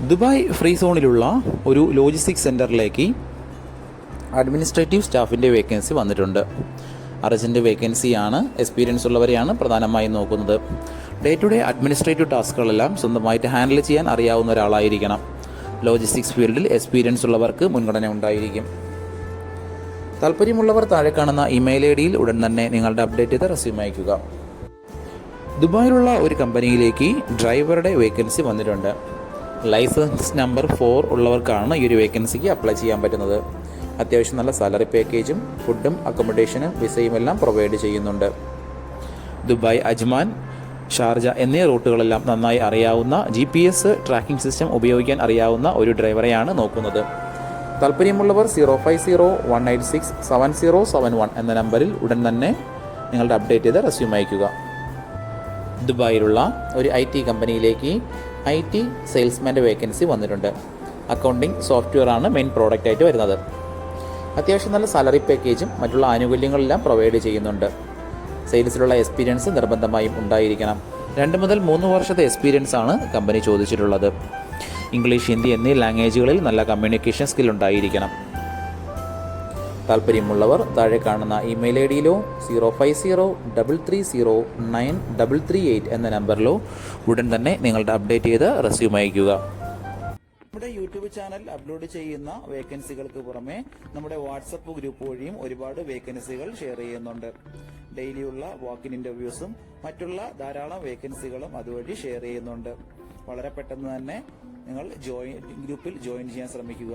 Dubai free സോണിലുള്ള ഒരു logistic സെന്ററിലേക്ക് അഡ്മിനിസ്ട്രേറ്റീവ് സ്റ്റാഫിന്റെ വേക്കൻസി വന്നിട്ടുണ്ട്. അർജന്റ് വേക്കൻസിയാണ് എക്സ്പീരിയൻസ് ഉള്ളവരെയാണ് പ്രധാനമായും നോക്കുന്നത്. ഡേ ടു ഡേ അഡ്മിനിസ്ട്രേറ്റീവ് ടാസ്കുകളെല്ലാം സ്വന്തമായിട്ട് ഹാൻഡിൽ ചെയ്യാൻ അറിയാവുന്ന ഒരാളായിരിക്കണം. ലോജിസ്റ്റിക്സ് ഫീൽഡിൽ എക്സ്പീരിയൻസ് ഉള്ളവർക്ക് മുൻഗണന ഉണ്ടായിരിക്കും. താല്പര്യമുള്ളവർ താഴെ കാണുന്ന ഇമെയിൽ ഐ ഡിയിൽ ഉടൻ തന്നെ നിങ്ങളുടെ അപ്ഡേറ്റ് ചെയ്ത റെസ്യൂം അയക്കുക ദുബായിലുള്ള ഒരു കമ്പനിയിലേക്ക് ഡ്രൈവറുടെ വേക്കൻസി വന്നിട്ടുണ്ട്. ലൈസൻസ് നമ്പർ ഫോർ ഉള്ളവർക്കാണ് ഈ ഒരു വേക്കൻസിക്ക് അപ്ലൈ ചെയ്യാൻ പറ്റുന്നത്. അത്യാവശ്യം നല്ല സാലറി പാക്കേജും ഫുഡും അക്കോമഡേഷനും വിസയും എല്ലാം പ്രൊവൈഡ് ചെയ്യുന്നുണ്ട്. ദുബായ് അജ്മാൻ ഷാർജ എന്നീ റൂട്ടുകളെല്ലാം നന്നായി അറിയാവുന്ന G P S tracking system ഉപയോഗിക്കാൻ അറിയാവുന്ന ഒരു ഡ്രൈവറെയാണ് നോക്കുന്നത്. താല്പര്യമുള്ളവർ zero five zero one eight six seven zero seven one എന്ന നമ്പറിൽ ഉടൻ തന്നെ നിങ്ങളുടെ അപ്ഡേറ്റ് ചെയ്ത് റെസ്യൂം അയക്കുക ദുബായിലുള്ള ഒരു ഐ ടി കമ്പനിയിലേക്ക് ഐ ടി സെയിൽസ്മാന്റെ വേക്കൻസി വന്നിട്ടുണ്ട്. അക്കൗണ്ടിങ് സോഫ്റ്റ്വെയർ ആണ് മെയിൻ പ്രോഡക്റ്റ് ആയിട്ട് വരുന്നത്. അത്യാവശ്യം നല്ല സാലറി പാക്കേജും മറ്റുള്ള ആനുകൂല്യങ്ങളെല്ലാം പ്രൊവൈഡ് ചെയ്യുന്നുണ്ട്. സെയിൽസിലുള്ള എക്സ്പീരിയൻസ് നിർബന്ധമായും ഉണ്ടായിരിക്കണം. രണ്ട് മുതൽ മൂന്ന് വർഷത്തെ എക്സ്പീരിയൻസ് ആണ് കമ്പനി ചോദിച്ചിട്ടുള്ളത്. ഇംഗ്ലീഷ് ഹിന്ദി എന്നീ ലാംഗ്വേജുകളിൽ നല്ല കമ്മ്യൂണിക്കേഷൻ സ്കിൽ ഉണ്ടായിരിക്കണം. താല്പര്യമുള്ളവർ താഴെ കാണുന്ന email I ഡിയിലോ zero five zero double three zero nine double three eight എന്ന നമ്പറിലോ ഉടൻ തന്നെ നിങ്ങളുടെ അപ്ഡേറ്റ് ചെയ്ത് റെസ്യൂം അയക്കുക നമ്മുടെ യൂട്യൂബ് ചാനൽ അപ്ലോഡ് ചെയ്യുന്ന വേക്കൻസികൾക്ക് പുറമെ നമ്മുടെ വാട്സപ്പ് ഗ്രൂപ്പ് വഴിയും ഒരുപാട് വേക്കൻസികൾ ഷെയർ ചെയ്യുന്നുണ്ട്. ഡെയിലിയുള്ള വാക്കിൻ ഇന്റർവ്യൂസും മറ്റുള്ള ധാരാളം വേക്കൻസികളും അതുവഴി ഷെയർ ചെയ്യുന്നുണ്ട്. വളരെ പെട്ടെന്ന് തന്നെ നിങ്ങൾ ജോയിൻ ഗ്രൂപ്പിൽ ജോയിൻ ചെയ്യാൻ ശ്രമിക്കുക.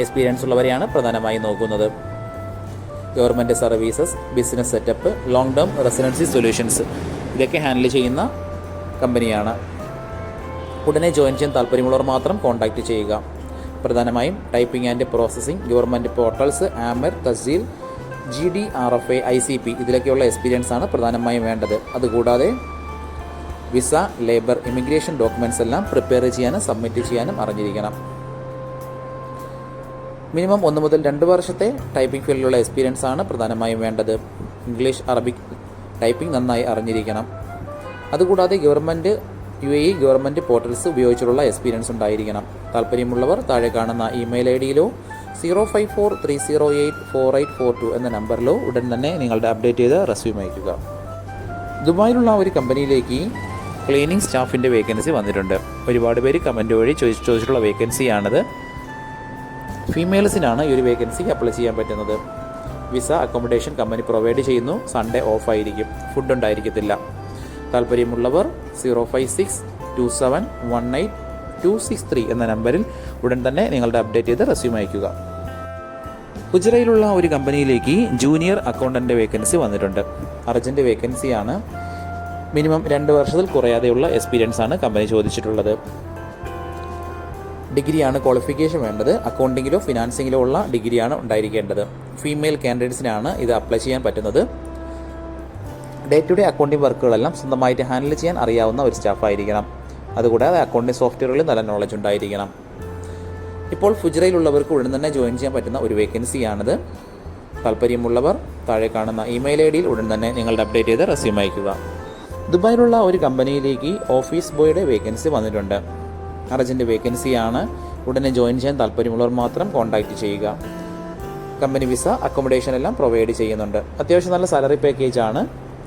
എക്സ്പീരിയൻസ് ഉള്ളവരെയാണ് പ്രധാനമായി നോക്കുന്നത്. Government services business setup long term residency solutions ഇതൊക്കെ ഹാൻഡിൽ ചെയ്യുന്ന കമ്പനിയാണ്. ഉടനെ ജോയിൻ ചെയ്യാൻ താല്പര്യമുള്ളവർ മാത്രം കോൺടാക്റ്റ് ചെയ്യുക. പ്രധാനമായും typing and processing government portals Amer Tasheel G D R F A I C P ഇതിലൊക്കെയുള്ള experience ആണ് പ്രധാനമായും വേണ്ടത്. അതുകൂടാതെ വിസ ലേബർ ഇമിഗ്രേഷൻ ഡോക്യുമെന്റ്സ് എല്ലാം പ്രിപ്പയർ ചെയ്യാനും സബ്മിറ്റ് ചെയ്യാനും അറിഞ്ഞിരിക്കണം. മിനിമം ഒന്ന് മുതൽ രണ്ട് വർഷത്തെ ടൈപ്പിംഗ് ഫീൽഡിലുള്ള എക്സ്പീരിയൻസ് ആണ് പ്രധാനമായും വേണ്ടത്. ഇംഗ്ലീഷ് അറബിക് ടൈപ്പിംഗ് നന്നായി അറിഞ്ഞിരിക്കണം. അതുകൂടാതെ government U A government portals ഉപയോഗിച്ചുള്ള എക്സ്പീരിയൻസ് ഉണ്ടായിരിക്കണം. താല്പര്യമുള്ളവർ താഴെ കാണുന്ന email I ഡിയിലോ zero five four three zero eight four eight four two എന്ന നമ്പറിലോ ഉടൻ തന്നെ നിങ്ങളുടെ അപ്ഡേറ്റ് ചെയ്ത് റെസ്യൂം അയക്കുക ദുബായിലുള്ള ഒരു കമ്പനിയിലേക്ക് ക്ലീനിങ് സ്റ്റാഫിന്റെ വേക്കൻസി വന്നിട്ടുണ്ട്. ഒരുപാട് പേര് കമന്റ് വഴി ചോദിച്ച് ചോദിച്ചിട്ടുള്ള വേക്കൻസിയാണിത് ഫീമെയിൽസിനാണ് ഈ ഒരു വേക്കൻസിക്ക് അപ്ലൈ ചെയ്യാൻ പറ്റുന്നത്. വിസ അക്കോമഡേഷൻ കമ്പനി പ്രൊവൈഡ് ചെയ്യുന്നു. സൺഡേ ഓഫ് ആയിരിക്കും. ഫുഡ് ഉണ്ടായിരിക്കത്തില്ല. താല്പര്യമുള്ളവർ zero five six two seven one eight two six three എന്ന നമ്പറിൽ ഉടൻ തന്നെ നിങ്ങളുടെ അപ്ഡേറ്റ് ചെയ്ത് റെസ്യൂം അയക്കുക ഗുജറയിലുള്ള ഒരു കമ്പനിയിലേക്ക് ജൂനിയർ അക്കൗണ്ടന്റ് വേക്കൻസി വന്നിട്ടുണ്ട്. അർജന്റ് വേക്കൻസിയാണ് മിനിമം രണ്ട് വർഷത്തിൽ കുറയാതെയുള്ള എക്സ്പീരിയൻസ് ആണ് കമ്പനി ചോദിച്ചിട്ടുള്ളത്. ഡിഗ്രിയാണ് ക്വാളിഫിക്കേഷൻ വേണ്ടത്. അക്കൗണ്ടിങ്ങിലോ ഫിനാൻസിങ്ങിലോ ഉള്ള ഡിഗ്രിയാണ് ഉണ്ടായിരിക്കേണ്ടത്. ഫീമെയിൽ കാൻഡിഡേറ്റ്സിനാണ് ഇത് അപ്ലൈ ചെയ്യാൻ പറ്റുന്നത്. ഡേ ടു ഡേ അക്കൗണ്ടിങ് വർക്കുകളെല്ലാം സ്വന്തമായിട്ട് ഹാൻഡിൽ ചെയ്യാൻ അറിയാവുന്ന ഒരു സ്റ്റാഫായിരിക്കണം അതുകൂടാതെ അക്കൗണ്ടിങ് സോഫ്റ്റ്വെയറുകളിൽ നല്ല നോളജ് ഉണ്ടായിരിക്കണം. ഇപ്പോൾ ഫുജറയിലുള്ളവർക്ക് ഉടൻ തന്നെ ജോയിൻ ചെയ്യാൻ പറ്റുന്ന ഒരു വേക്കൻസിയാണിത് താല്പര്യമുള്ളവർ താഴെ കാണുന്ന ഇമെയിൽ ഐ ഡിയിൽ ഉടൻ തന്നെ നിങ്ങളുടെ അപ്ഡേറ്റ് ചെയ്ത് റെസ്യൂം അയക്കുക ദുബായിലുള്ള ഒരു കമ്പനിയിലേക്ക് ഓഫീസ് ബോയുടെ വേക്കൻസി വന്നിട്ടുണ്ട്. അർജന്റ് വേക്കൻസിയാണ്. ഉടനെ ജോയിൻ ചെയ്യാൻ താല്പര്യമുള്ളവർ മാത്രം കോൺടാക്റ്റ് ചെയ്യുക. കമ്പനി വിസ അക്കോമഡേഷൻ എല്ലാം പ്രൊവൈഡ് ചെയ്യുന്നുണ്ട്. അത്യാവശ്യം നല്ല സാലറി പാക്കേജ് ആണ്.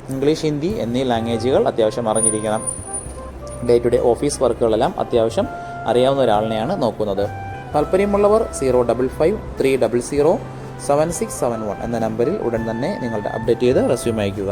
ഇംഗ്ലീഷ് ഹിന്ദി എന്നീ ലാംഗ്വേജുകൾ അത്യാവശ്യം അറിഞ്ഞിരിക്കണം. ഡേ ടു ഡേ ഓഫീസ് വർക്കുകളെല്ലാം അത്യാവശ്യം അറിയാവുന്ന ഒരാളിനെയാണ് നോക്കുന്നത്. താല്പര്യമുള്ളവർ zero double five three double zero seven six seven one എന്ന നമ്പറിൽ ഉടൻ തന്നെ നിങ്ങളുടെ അപ്ഡേറ്റ് ചെയ്ത് റെസ്യൂം അയക്കുക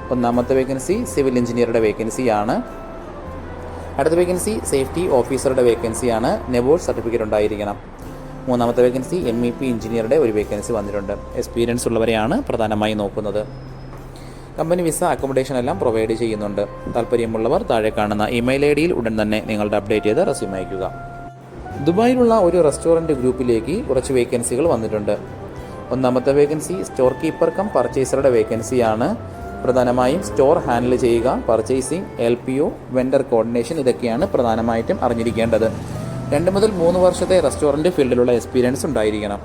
ഒന്നാമത്തെ വേക്കൻസി സിവിൽ എഞ്ചിനീയറുടെ വേക്കൻസിയാണ് അടുത്ത വേക്കൻസി സേഫ്റ്റി ഓഫീസറുടെ വേക്കൻസിയാണ് നെബോർഡ് സർട്ടിഫിക്കറ്റ് ഉണ്ടായിരിക്കണം. മൂന്നാമത്തെ വേക്കൻസി എം ഇ പി എഞ്ചിനീയറുടെ ഒരു വേക്കൻസി വന്നിട്ടുണ്ട്. എക്സ്പീരിയൻസ് ഉള്ളവരെയാണ് പ്രധാനമായും നോക്കുന്നത്. കമ്പനി വിസ അക്കോമഡേഷൻ എല്ലാം പ്രൊവൈഡ് ചെയ്യുന്നുണ്ട്. താല്പര്യമുള്ളവർ താഴെ കാണുന്ന ഇമെയിൽ ഐ ഡിയിൽ ഉടൻ തന്നെ നിങ്ങളുടെ അപ്ഡേറ്റ് ചെയ്ത് റെസ്യൂം അയക്കുക ദുബായിലുള്ള ഒരു റെസ്റ്റോറന്റ് ഗ്രൂപ്പിലേക്ക് കുറച്ച് വേക്കൻസികൾ വന്നിട്ടുണ്ട്. ഒന്നാമത്തെ വേക്കൻസി സ്റ്റോർ കീപ്പർ കം പർച്ചേസറുടെ വേക്കൻസിയാണ് പ്രധാനമായും സ്റ്റോർ ഹാൻഡിൽ ചെയ്യുക purchasing L P O vendor coordination ഇതൊക്കെയാണ് പ്രധാനമായിട്ടും അറിഞ്ഞിരിക്കേണ്ടത്. രണ്ട് മുതൽ മൂന്ന് വർഷത്തെ റെസ്റ്റോറന്റ് ഫീൽഡിലുള്ള എക്സ്പീരിയൻസ് ഉണ്ടായിരിക്കണം.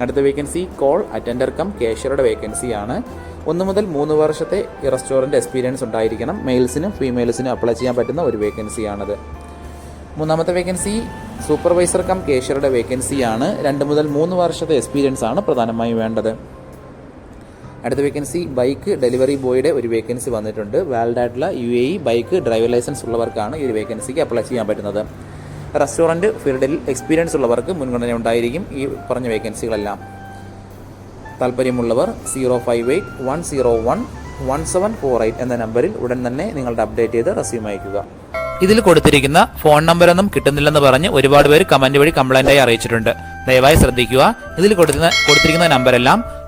അടുത്ത വേക്കൻസി കോൾ അറ്റൻഡർ കം കേഷ്യറുടെ വേക്കൻസിയാണ്. ഒന്ന് മുതൽ മൂന്ന് വർഷത്തെ റെസ്റ്റോറന്റ് എക്സ്പീരിയൻസ് ഉണ്ടായിരിക്കണം. മെയിൽസിനും ഫീമെയിൽസിനും അപ്ലൈ ചെയ്യാൻ പറ്റുന്ന ഒരു വേക്കൻസിയാണത്. മൂന്നാമത്തെ വേക്കൻസി സൂപ്പർവൈസർ കം കേഷ്യറുടെ വേക്കൻസിയാണ്. രണ്ട് മുതൽ മൂന്ന് വർഷത്തെ എക്സ്പീരിയൻസ് ആണ് പ്രധാനമായും വേണ്ടത്. അടുത്ത വേക്കൻസി ബൈക്ക് ഡെലിവറി ബോയുടെ ഒരു വേക്കൻസി വന്നിട്ടുണ്ട്. വാലിഡ് ആയിട്ടുള്ള U A bike driver license ഉള്ളവർക്കാണ് ഈ ഒരു വേക്കൻസിക്ക് അപ്ലൈ ചെയ്യാൻ പറ്റുന്നത്. റെസ്റ്റോറന്റ് ഫീൽഡിൽ എക്സ്പീരിയൻസ് ഉള്ളവർക്ക് മുൻഗണന ഉണ്ടായിരിക്കും ഈ പറഞ്ഞ വേക്കൻസികളെല്ലാം താല്പര്യമുള്ളവർ zero five eight one zero one one seven four eight എന്ന നമ്പറിൽ ഉടൻ തന്നെ നിങ്ങളുടെ അപ്ഡേറ്റ് ചെയ്ത് റെസ്യൂം അയക്കുക ഇതിൽ കൊടുത്തിരിക്കുന്ന ഫോൺ നമ്പരൊന്നും കിട്ടുന്നില്ലെന്ന് പറഞ്ഞ് ഒരുപാട് പേര് കമന്റ് വഴി കംപ്ലൈന്റ് ആയി അറിയിച്ചിട്ടുണ്ട്. ദയവായി ശ്രദ്ധിക്കുക. ഇതിൽ കൊടുക്കുന്ന കൊടുത്തിരിക്കുന്ന നമ്പരെല്ലാം